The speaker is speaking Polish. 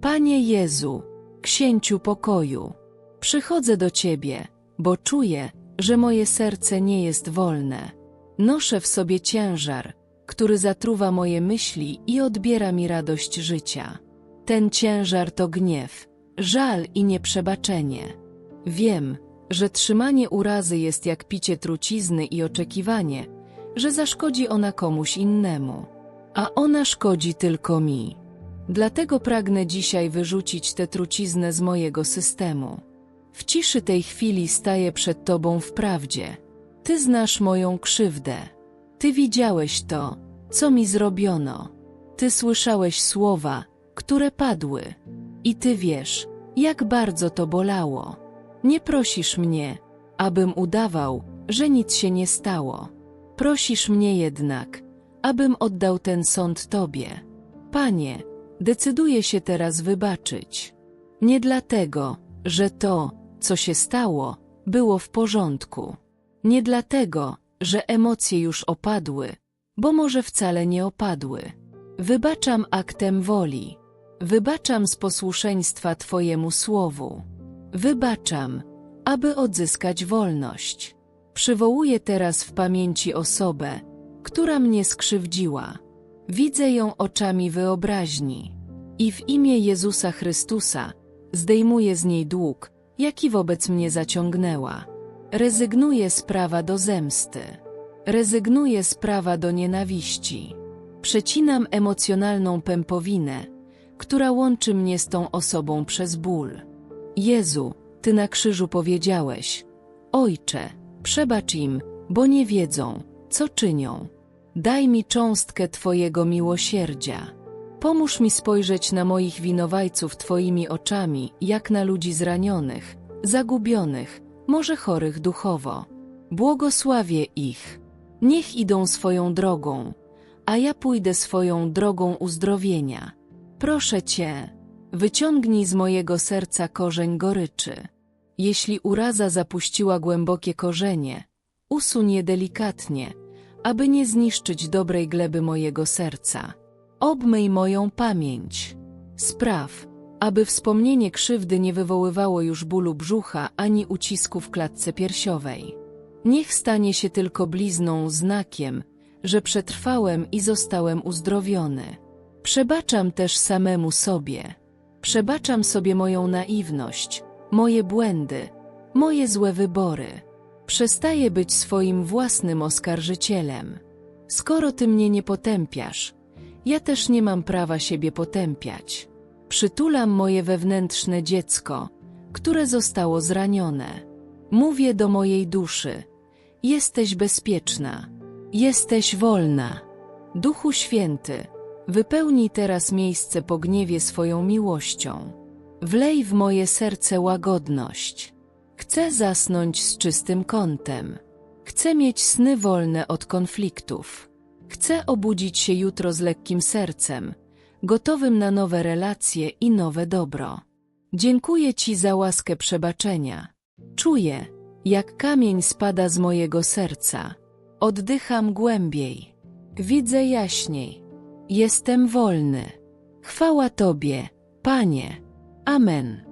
Panie Jezu, księciu pokoju, przychodzę do Ciebie, bo czuję, że moje serce nie jest wolne. Noszę w sobie ciężar, który zatruwa moje myśli i odbiera mi radość życia. Ten ciężar to gniew, żal i nieprzebaczenie. Wiem, że trzymanie urazy jest jak picie trucizny i oczekiwanie, że zaszkodzi ona komuś innemu, a ona szkodzi tylko mi. Dlatego pragnę dzisiaj wyrzucić tę truciznę z mojego systemu. W ciszy tej chwili staję przed Tobą w prawdzie. Ty znasz moją krzywdę. Ty widziałeś to, co mi zrobiono. Ty słyszałeś słowa, które padły. I Ty wiesz, jak bardzo to bolało. Nie prosisz mnie, abym udawał, że nic się nie stało. Prosisz mnie jednak, abym oddał ten sąd Tobie. Panie, decyduję się teraz wybaczyć. Nie dlatego, że to, co się stało, było w porządku. Nie dlatego, że emocje już opadły, bo może wcale nie opadły. Wybaczam aktem woli. Wybaczam z posłuszeństwa Twojemu słowu. Wybaczam, aby odzyskać wolność. Przywołuję teraz w pamięci osobę, która mnie skrzywdziła. Widzę ją oczami wyobraźni. I w imię Jezusa Chrystusa zdejmuję z niej dług, jaki wobec mnie zaciągnęła. Rezygnuję z prawa do zemsty. Rezygnuję z prawa do nienawiści. Przecinam emocjonalną pępowinę, która łączy mnie z tą osobą przez ból. Jezu, Ty na krzyżu powiedziałeś, Ojcze, przebacz im, bo nie wiedzą, co czynią. Daj mi cząstkę Twojego miłosierdzia. Pomóż mi spojrzeć na moich winowajców Twoimi oczami, jak na ludzi zranionych, zagubionych, może chorych duchowo. Błogosławię ich. Niech idą swoją drogą, a ja pójdę swoją drogą uzdrowienia. Proszę Cię, wyciągnij z mojego serca korzeń goryczy. Jeśli uraza zapuściła głębokie korzenie, usuń je delikatnie, aby nie zniszczyć dobrej gleby mojego serca. Obmyj moją pamięć. Spraw, aby wspomnienie krzywdy nie wywoływało już bólu brzucha ani ucisku w klatce piersiowej. Niech stanie się tylko blizną, znakiem, że przetrwałem i zostałem uzdrowiony. Przebaczam też samemu sobie. Przebaczam sobie moją naiwność, moje błędy, moje złe wybory. Przestaję być swoim własnym oskarżycielem. Skoro ty mnie nie potępiasz, ja też nie mam prawa siebie potępiać. Przytulam moje wewnętrzne dziecko, które zostało zranione. Mówię do mojej duszy: Jesteś bezpieczna, jesteś wolna. Duchu Święty, wypełnij teraz miejsce po gniewie swoją miłością. Wlej w moje serce łagodność. Chcę zasnąć z czystym kątem. Chcę mieć sny wolne od konfliktów. Chcę obudzić się jutro z lekkim sercem, gotowym na nowe relacje i nowe dobro. Dziękuję Ci za łaskę przebaczenia. Czuję, jak kamień spada z mojego serca. Oddycham głębiej. Widzę jaśniej. Jestem wolny. Chwała Tobie, Panie. Amen.